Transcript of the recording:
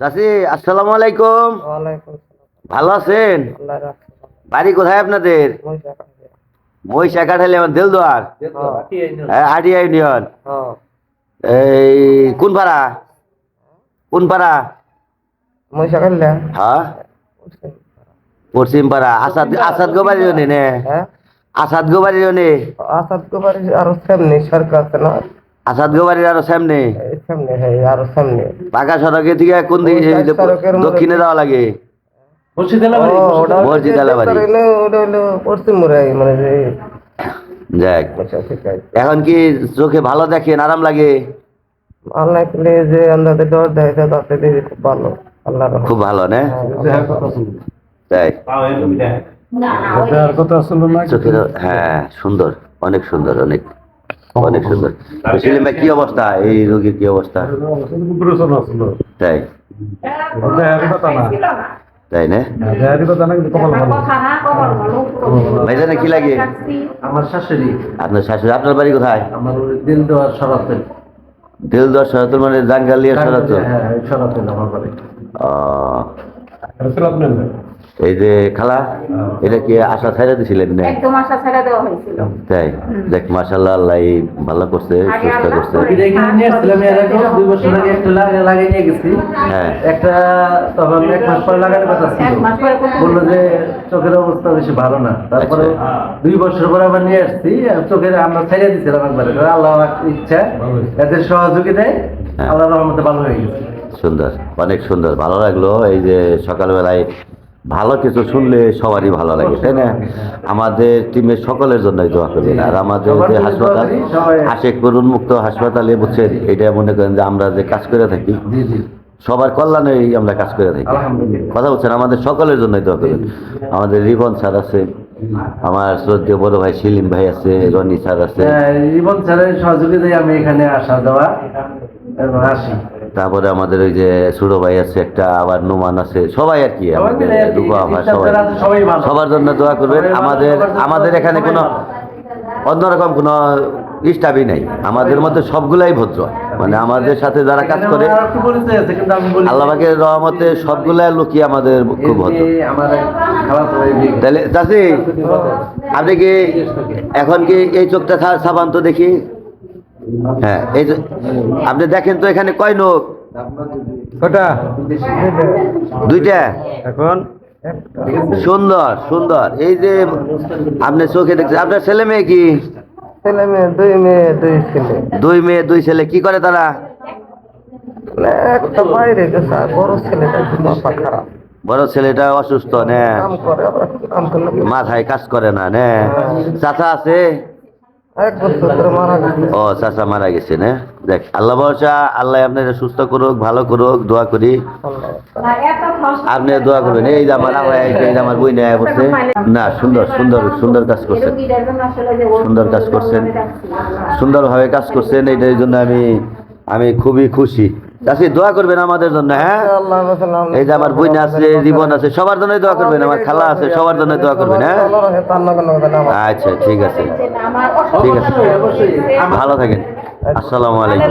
চাচি আসসালামু আলাইকুম। ভালো আছেন? বাড়ি কোথায় আপনাদের? মহিষা কাঠালি আমার দেলদুয়ার। হ্যাঁ। আডিয়া ইউনিয়ন। হ্যাঁ। এই কোন পাড়া? কোন পাড়া? মহিষা হ্যাঁ। পশ্চিম পাড়া আসাদ আসাদ গোবাড়ি জনে নে? হ্যাঁ। আসাদ গোবাড়ি জনে আসাদ গোবারি আরও সরকার না? আসাদ গোবাড়ির আরও সামনে? সামনে হ্যাঁ আরও সামনে। পাকা সড়কে থেকে কোন দিকে সড়কের দক্ষিণে যাওয়া লাগে। মসজিদ আলাবাড়ি। ওটা পশ্চিম মানে যাক। আচ্ছা এখন কি চোখে ভালো দেখেন আরাম লাগে? আল্লাহ যে আন্দাজে ডর দেয় তো তাতে খুব ভালো। আল্লাহ খুব ভালো না? তাই। চোখের হ্যাঁ সুন্দর অনেক সুন্দর অনেক। অনেক সুন্দর সেলিম ভাই কি অবস্থা? এই রোগীর কি অবস্থা? তাই। তাই না? ভাইজানে কি লাগে? আমার শাশুড়ি। আপনার শাশুড়ি আপনার বাড়ি কোথায়? আমার দিল দেওয়ার সরাতেন দিল সরাতল মানে জাঙ্গালিয়া সরাতল? হ্যাঁ আমার বাড়ি। এই যে খালা এটা কি আশা ছাইরা দিছিলেন না? একদম আশা ছেড়ে দেওয়া হয়েছিল। তাই? দেখ মাশাল্লাহ আল্লাহ এই ভালো করছে সুস্থ করছে। এখানে নিয়ে আসছিলাম এর আগে দুই বছর আগে একটা লাগা- লাগিয়ে নিয়ে গেছি। হ্যাঁ। একটা তখন এক মাস পরে লাগাতে কথা ছিল। এক মাস পরে বলল যে চোখের অবস্থা বেশি ভালো না। তারপরে আচ্ছা। দুই বছর পরে আবার নিয়ে আসছি আর চোখের আমরা ছেড়ে দিচ্ছিলাম একবারে। আল্লাহ ইচ্ছা এদের সহযোগিতায় হ্যাঁ। আল্লাহ রহমতে ভালো হয়ে গেছে। সুন্দর অনেক সুন্দর। ভালো লাগল এই যে সকালবেলায় ভালো কিছু শুনলে সবারই ভালো লাগে তাই না? আমাদের টিমের সকলের জন্যই দোয়া করবেন। আর আমাদের যে জন্য হাসপাতাল আশেকপুর উন্মুক্ত হাসপাতালে বুঝছেন এটা মনে করেন যে আমরা যে কাজ করে থাকি সবার কল্যাণেই আমরা কাজ করে থাকি। কথা বলছেন আমাদের সকলের জন্যই দোয়া করবেন। আমাদের রিবন স্যার আছে আমার শ্রদ্ধেয় বড় ভাই সেলিম ভাই আছে রনি স্যার আছে। হ্যাঁ, জীবন স্যারের সহযোগিতায় আমি এখানে আসা আসি তারপরে আমাদের ওই যে সুরো ভাই আছে একটা আবার নুমান আছে সবাই আর কি সবাই আমাদের। সবার জন্য দোয়া করবেন। আমাদের আমাদের এখানে কোনো অন্যরকম কোনো স্টাফই নাই। আমাদের মধ্যে সবগুলাই ভদ্র। মানে আমাদের সাথে যারা কাজ করে আমার একটু পরিচয় আছে, কিন্তু আমি বলি- আল্লাহ পাকের রহমতে সবগুলাই লোকই আমাদের খুব ভদ্র। তাহলে চাষি আপনি কি এখন কি এই চোখটা ছাপান তো দেখি? হ্যাঁ এই যে আপনি দেখেন তো এখানে কয় লোক? কটা দুইটা? এখন? সুন্দর সুন্দর। এই যে আপনি চোখে দেখছেন আপনার ছেলে মেয়ে কি? ছেলে মেয়ে দুই মেয়ে দুই ছেলে। দুই মেয়ে দুই ছেলে কি করে তারা? একটা বাইরে গেছে বড় ছেলেটা মাথা খারাপ। বড় ছেলেটা অসুস্থ নে। মাথায় কাজ করে না নে। চাচা আছে? ও চাচা মারা গেছে, না? দেখ, আল্লাহ আল্লাহ সুস্থ করুক, ভালো করুক করি। আপনি এই আমার আমার বই না, সুন্দর সুন্দর সুন্দর কাজ করছেন। সুন্দর কাজ করছেন। সুন্দরভাবে কাজ করছেন। এইটার জন্য আমি আমি খুবই খুশি। চাষি দোয়া করবেন আমাদের জন্য হ্যাঁ? এই যে আমার বোন আছে জীবন আছে সবার জন্য দোয়া করবেন আমার খালা আছে সবার জন্য দোয়া করবেন হ্যাঁ? আচ্ছা ঠিক আছে। ঠিক আছে। ভালো থাকেন। আসসালামু আলাইকুম।